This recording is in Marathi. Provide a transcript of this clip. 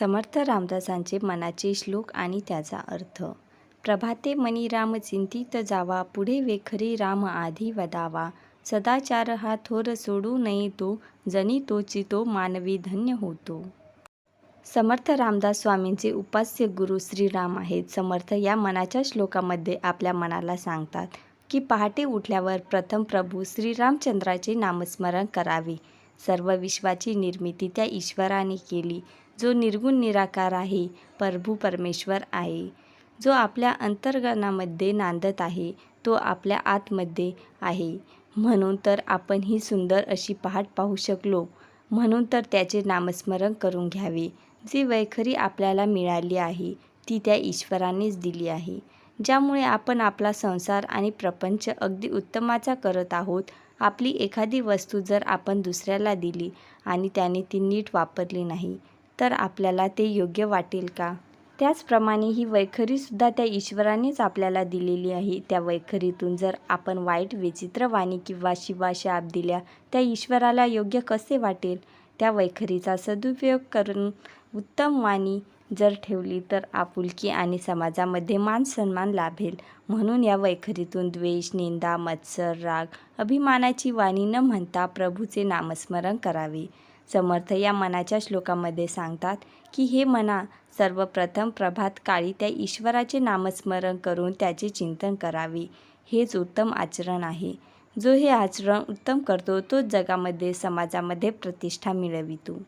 समर्थ रामदासांचे मनाचे श्लोक आणि त्याचा अर्थ प्रभाते मनी राम चिंतित जावा पुढे वेखरी राम आधी वदावा. सदाचार हा थोर सोडू नये तो जनी तो चितो मानवी धन्य होतो. समर्थ रामदास स्वामींचे उपास्य गुरु श्रीराम आहेत. समर्थ या मनाच्या श्लोकामध्ये आपल्या मनाला सांगतात की पहाटे उठल्यावर प्रथम प्रभू श्रीरामचंद्राचे नामस्मरण करावे. सर्व विश्वाची निर्मिती त्या ईश्वराने केली. जो निर्गुण निराकार आहे प्रभू परमेश्वर आहे. जो आपल्या अंतर्गणामध्ये नांदत आहे तो आपल्या आतमध्ये आहे. म्हणून तर आपण ही सुंदर अशी पहाट पाहू शकलो. म्हणून तर त्याचे नामस्मरण करून घ्यावे. जी वैखरी आपल्याला मिळाली आहे ती त्या ईश्वरानेच दिली आहे. ज्यामुळे आपण आपला संसार आणि प्रपंच अगदी उत्तमाचा करत आहोत आपली एखादी वस्तू जर आपण दुसऱ्याला दिली आणि त्याने ती नीट वापरली नाही तर आपल्याला ते योग्य वाटेल का? त्याचप्रमाणे ही वैखरीसुद्धा त्या ईश्वरानेच आपल्याला दिलेली आहे. त्या वैखरीतून जर आपण वाईट विचित्र वाणी किंवा शिवाशाप दिल्या त्या ईश्वराला योग्य कसे वाटेल? त्या वैखरीचा सदुपयोग करून उत्तम वाणी जर ठेवली तर आपुलकी आणि समाजामध्ये मान सन्मान लाभेल. म्हणून या वैखरीतून द्वेष निंदा मत्सर राग अभिमानाची वाणी न म्हणता प्रभूचे नामस्मरण करावे. समर्थ या मनाच्या श्लोकामध्ये सांगतात की हे मना सर्वप्रथम प्रभात काळी त्या ईश्वराचे नामस्मरण करून त्याचे चिंतन करावे. हेच उत्तम आचरण आहे. जो हे आचरण उत्तम करतो तोच जगामध्ये समाजामध्ये प्रतिष्ठा मिळवितो